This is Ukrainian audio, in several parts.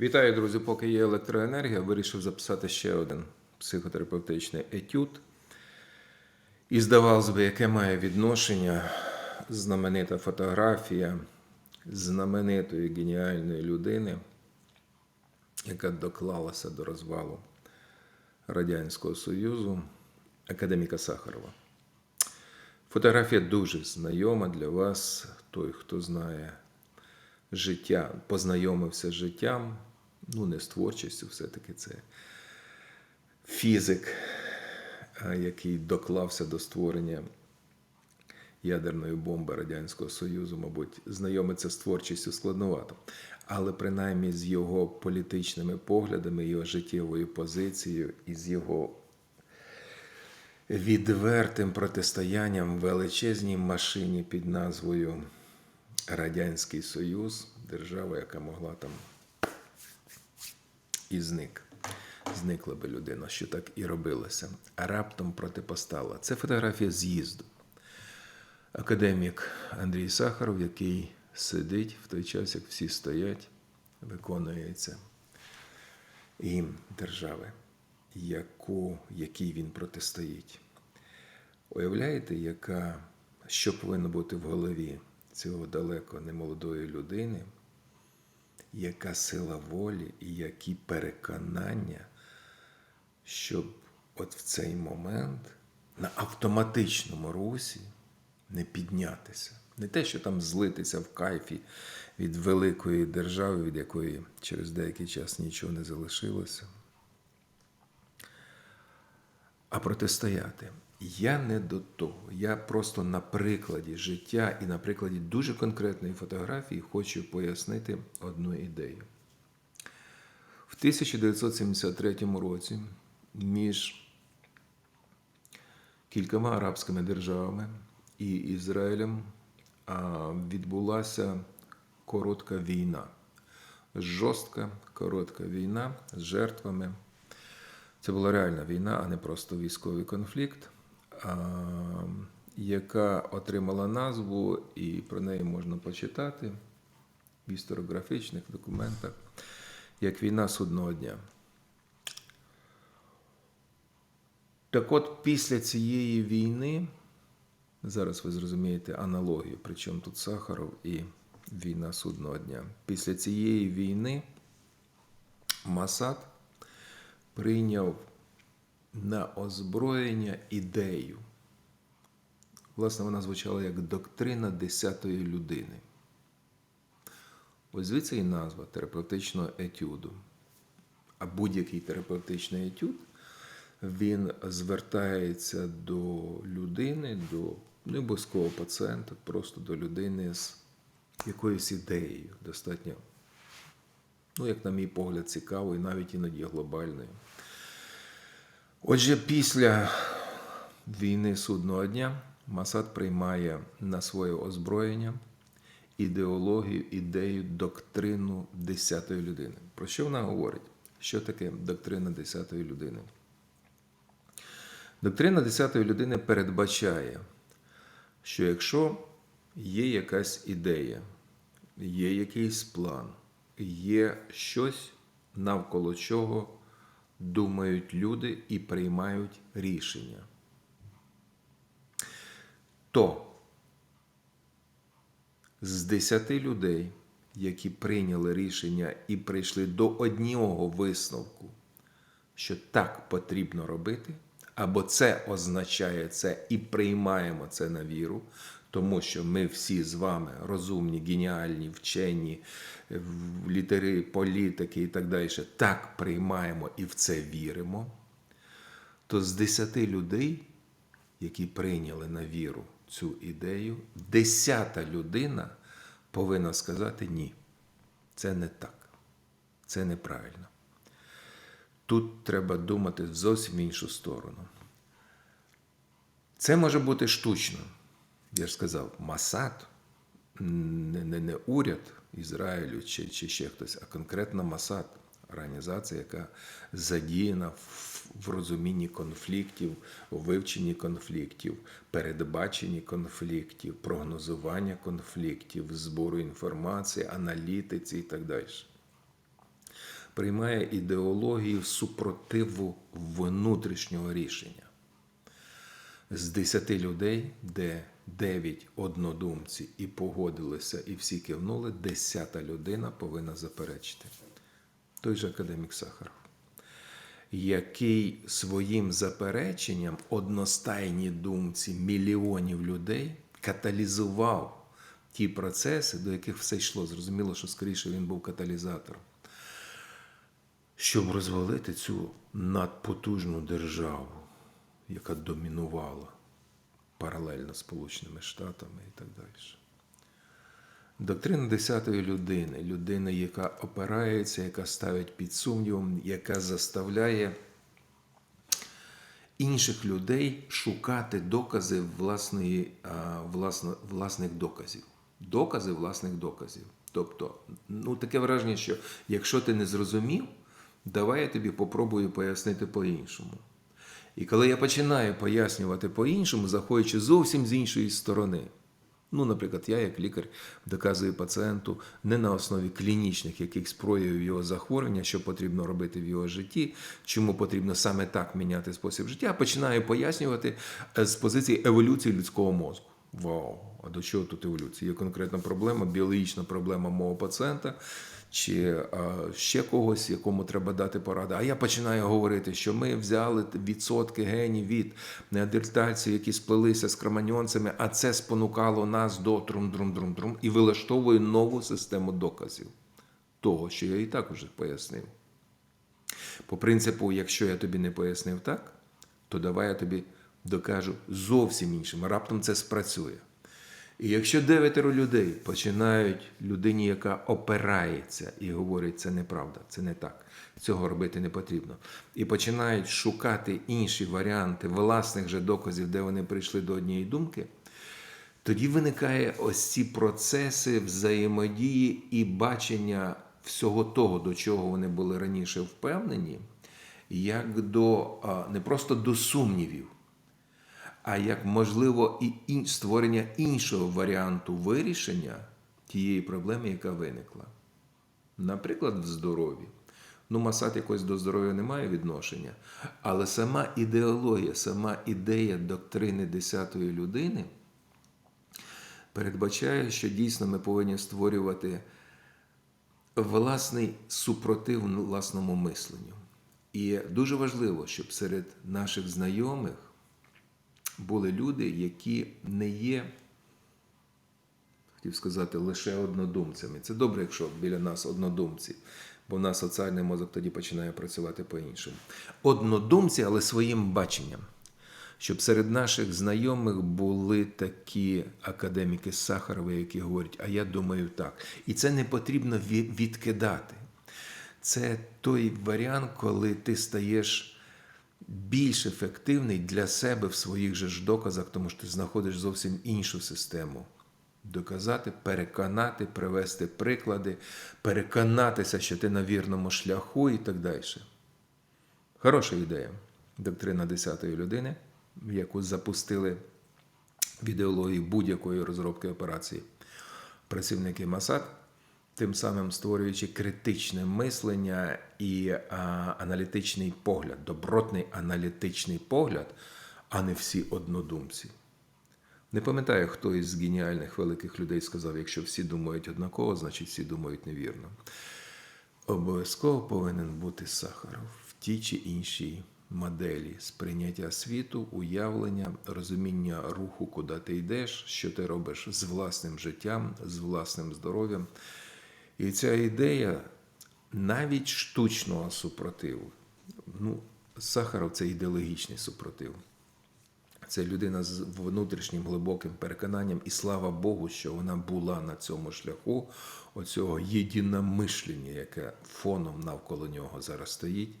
Вітаю, друзі! Поки є електроенергія, вирішив записати ще один психотерапевтичний етюд. І здавалося б, яке має відношення знаменита фотографія знаменитої геніальної людини, яка доклалася до розвалу Радянського Союзу, академіка Сахарова. Фотографія дуже знайома для вас, той, хто знає життя, познайомився з життям, ну не з творчістю, все-таки це фізик, який доклався до створення ядерної бомби Радянського Союзу, мабуть, знайомиться з творчістю складновато. Але принаймні з його політичними поглядами, його життєвою позицією і з його відвертим протистоянням величезній машині під назвою Радянський Союз, держава, яка могла там і зник. Зникла би людина, що так і робилося. А раптом протипостала. Це фотографія з'їзду. Академік Андрій Сахаров, який сидить в той час, як всі стоять, виконується гімн держави, яку, якій він протистоїть. Уявляєте, яка, що повинно бути в голові цього далеко немолодої людини, яка сила волі і які переконання, щоб от в цей момент на автоматичному русі не піднятися. Не те, що там злитися в кайфі від великої держави, від якої через деякий час нічого не залишилося, а протистояти. Я не до того. Я просто на прикладі життя і на прикладі дуже конкретної фотографії хочу пояснити одну ідею. В 1973 році між кількома арабськими державами і Ізраїлем відбулася коротка війна. Жорстка, коротка війна з жертвами. Це була реальна війна, а не просто військовий конфлікт, яка отримала назву, і про неї можна почитати в історіографічних документах, як війна судного дня. Так от, після цієї війни, зараз ви зрозумієте аналогію, причому тут Сахаров і війна судного дня. Після цієї війни Масад прийняв на озброєння ідею. Власне, вона звучала як доктрина десятої людини. Ось звідси і назва терапевтичного етюду. А будь-який терапевтичний етюд він звертається до людини, до не обов'язково пацієнта, просто до людини з якоюсь ідеєю, достатньо, ну, як на мій погляд, цікавою, навіть іноді глобальною. Отже, після війни судного дня Масад приймає на своє озброєння ідеологію, ідею, доктрину десятої людини. Про що вона говорить? Що таке доктрина десятої людини? Доктрина десятої людини передбачає, що якщо є якась ідея, є якийсь план, є щось, навколо чого думають люди і приймають рішення, то з десяти людей, які прийняли рішення і прийшли до одного висновку, що так потрібно робити, або це означає це і приймаємо це на віру, тому що ми всі з вами розумні, геніальні, вчені, літери, політики і так далі, так приймаємо і в це віримо, то з десяти людей, які прийняли на віру цю ідею, десята людина повинна сказати ні. Це не так, це неправильно. Тут треба думати зовсім іншу сторону. Це може бути штучно. Я ж сказав, Масад, не, не, не уряд Ізраїлю чи, чи ще хтось, а конкретно Масад, організація, яка задіяна в, в розумінні конфліктів, у вивченні конфліктів, передбаченні конфліктів, прогнозування конфліктів, збору інформації, аналітиці і так далі. приймає ідеологію супротиву внутрішнього рішення. З 10 людей, де 9 однодумці і погодилися, і всі кивнули, 10 людина повинна заперечити. Той же академік Сахаров, який своїм запереченням одностайній думці мільйонів людей каталізував ті процеси, до яких все йшло. Зрозуміло, що скоріше він був каталізатором щоб розвалити цю надпотужну державу, яка домінувала паралельно Сполученими Штатами і так далі. Доктрина десятої людини, людини, яка опирається, яка ставить під сумнівом, яка заставляє інших людей шукати докази власної, власно, власних доказів. Докази власних доказів. Тобто, ну таке враження, що якщо ти не зрозумів, давай я тобі попробую пояснити по-іншому. І коли я починаю пояснювати по-іншому, заходячи зовсім з іншої сторони. Ну, наприклад, я, як лікар, доказую пацієнту не на основі клінічних якихось проявів його захворювання, що потрібно робити в його житті, чому потрібно саме так міняти спосіб життя, а починаю пояснювати е, з позиції еволюції людського мозку. Вау! А до чого тут еволюція? Є конкретна проблема, біологічна проблема мого пацієнта чи а, ще когось, якому треба дати поради. А я починаю говорити, що ми взяли відсотки генів від неандертальців, які сплелися з кроманьонцями, а це спонукало нас до трум-друм-друм-друм і вилаштовую нову систему доказів того, що я і так уже пояснив. По принципу, якщо я тобі не пояснив так, то давай я тобі докажу зовсім іншим. Раптом це спрацює. І якщо дев'ятеро людей починають людині, яка опирається і говорить, це неправда, це не так, цього робити не потрібно, і починають шукати інші варіанти власних же доказів, де вони прийшли до однієї думки, тоді виникає ось ці процеси взаємодії і бачення всього того, до чого вони були раніше впевнені, як до не просто до сумнівів а як можливо і створення іншого варіанту вирішення тієї проблеми, яка виникла. Наприклад, в здоров'ї. Ну, Масад якось до здоров'я не має відношення, але сама ідеологія, сама ідея доктрини десятої людини передбачає, що дійсно ми повинні створювати власний супротив власному мисленню. І дуже важливо, щоб серед наших знайомих були люди, які не є, хотів сказати, лише однодумцями. Це добре, якщо біля нас однодумці, бо в нас соціальний мозок тоді починає працювати по-іншому. Однодумці, але своїм баченням. Щоб серед наших знайомих були такі академіки Сахарови, які говорять, а я думаю так. І це не потрібно відкидати. Це той варіант, коли ти стаєш більш ефективний для себе в своїх же ж доказах, тому що ти знаходиш зовсім іншу систему. Доказати, переконати, привести приклади, переконатися, що ти на вірному шляху і так далі. Хороша ідея. Доктрина десятої людини, яку запустили в ідеології будь-якої розробки операції працівники Масад, тим самим створюючи критичне мислення і а, аналітичний погляд, добротний аналітичний погляд, а не всі однодумці. Не пам'ятаю, хто із геніальних великих людей сказав, якщо всі думають однаково, значить всі думають невірно. Обов'язково повинен бути Сахаров в тій чи іншій моделі сприйняття світу, уявлення, розуміння руху, куди ти йдеш, що ти робиш з власним життям, з власним здоров'ям. І ця ідея навіть штучного супротиву. Ну, Сахаров це ідеологічний супротив. Це людина з внутрішнім глибоким переконанням, і слава Богу, що вона була на цьому шляху оцього єдиномишлення, яке фоном навколо нього зараз стоїть,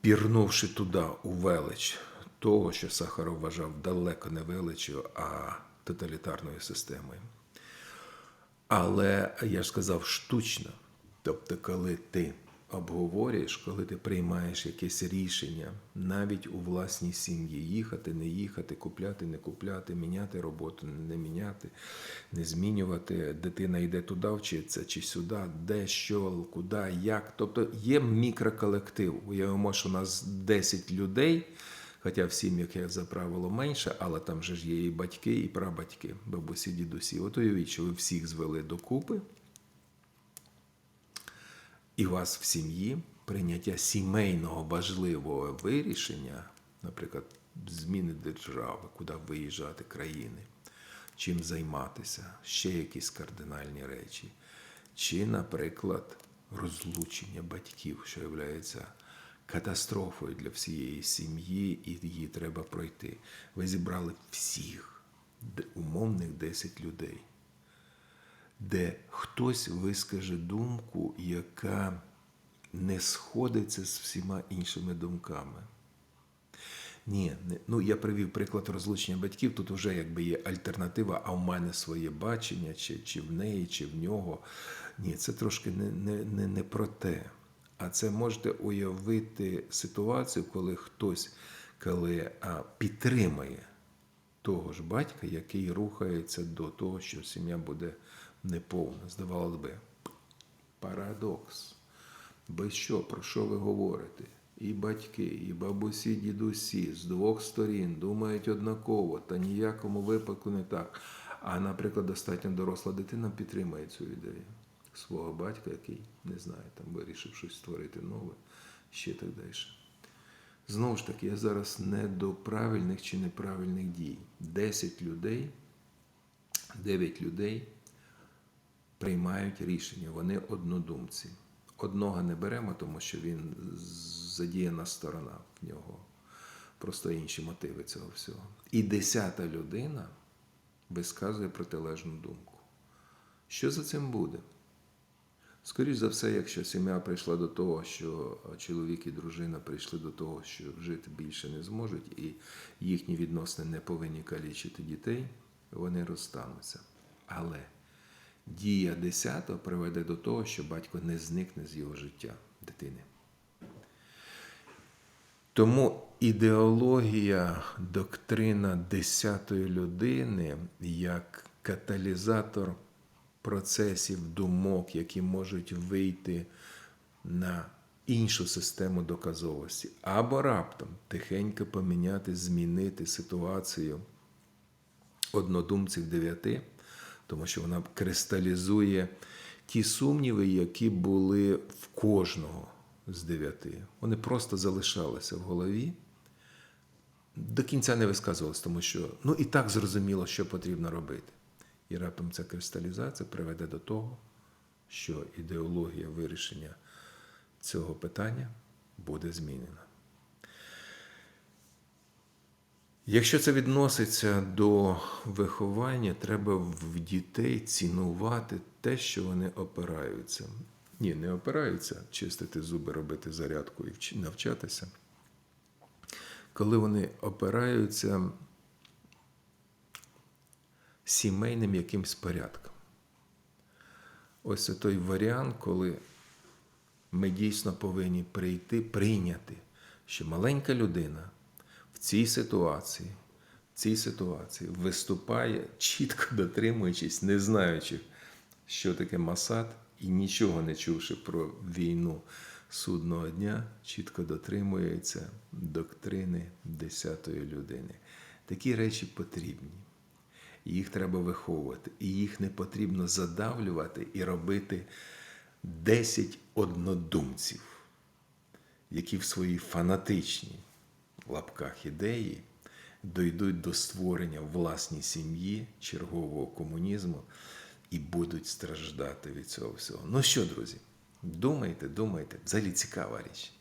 пірнувши туди у велич того, що Сахаров вважав далеко не величю, а тоталітарною системою. Але я ж сказав штучно. Тобто, коли ти обговорюєш, коли ти приймаєш якесь рішення, навіть у власній сім'ї, їхати, не їхати, купляти, не купляти, міняти роботу, не міняти, не змінювати, дитина йде туди вчиться чи сюди, де, що, куди, як. Тобто є мікроколектив. Уявимо, що у нас 10 людей. Хоча в сім'ях, як за правило, менше, але там же ж є і батьки, і прабатьки, бабусі, дідусі. От уявіть, що ви всіх звели докупи, і у вас в сім'ї прийняття сімейного важливого вирішення, наприклад, зміни держави, куди виїжджати країни, чим займатися, ще якісь кардинальні речі, чи, наприклад, розлучення батьків, що є катастрофою для всієї сім'ї, і її треба пройти. Ви зібрали всіх умовних 10 людей де хтось вискаже думку, яка не сходиться з всіма іншими думками. Ні, не, ну я привів приклад розлучення батьків. Тут вже якби є альтернатива, а в мене своє бачення, чи, чи в неї, чи в нього. Ні, це трошки не, не, не, не про те. А це можете уявити ситуацію, коли хтось коли, а, того ж батька, який рухається до того, що сім'я буде неповна. Здавалося би, парадокс. Без що, про що ви говорите? І батьки, і бабусі, і дідусі з двох сторін думають однаково, та ніякому випадку не так. А, наприклад, достатньо доросла дитина підтримує цю ідею свого батька, який не знає, там вирішив щось створити нове, ще так далі. Знову ж таки, я зараз не до правильних чи неправильних дій. 10 людей, 9 людей приймають рішення, вони однодумці. Одного не беремо, тому що він задіяна сторона в нього. Просто інші мотиви цього всього. І десята людина висказує протилежну думку. Що за цим буде? Скоріше за все, якщо сім'я прийшла до того, що чоловік і дружина прийшли до того, що жити більше не зможуть, і їхні відносини не повинні калічити дітей, вони розстануться. Але дія десятого приведе до того, що батько не зникне з його життя дитини. Тому ідеологія, доктрина десятої людини як каталізатор процесів думок, які можуть вийти на іншу систему доказовості, або раптом тихенько поміняти, змінити ситуацію однодумців дев'яти, тому що вона кристалізує ті сумніви, які були в кожного з дев'яти. Вони просто залишалися в голові. До кінця не висказувалися, тому що ну і так зрозуміло, що потрібно робити. І раптом ця кристалізація приведе до того, що ідеологія вирішення цього питання буде змінена. Якщо це відноситься до виховання, треба в дітей цінувати те, що вони опираються. Ні, не опираються, чистити зуби, робити зарядку і навчатися. Коли вони опираються сімейним якимсь порядком. Ось це той варіант, коли ми дійсно повинні прийти, прийняти, що маленька людина в цій ситуації, в цій ситуації виступає, чітко дотримуючись, не знаючи, що таке Масад, і нічого не чувши про війну судного дня, чітко дотримується доктрини десятої людини. Такі речі потрібні. Їх треба виховувати, і їх не потрібно задавлювати і робити 10 однодумців, які в своїй фанатичній лапках ідеї дойдуть до створення власній сім'ї чергового комунізму і будуть страждати від цього всього. Ну що, друзі, думайте, думайте, взагалі цікава річ.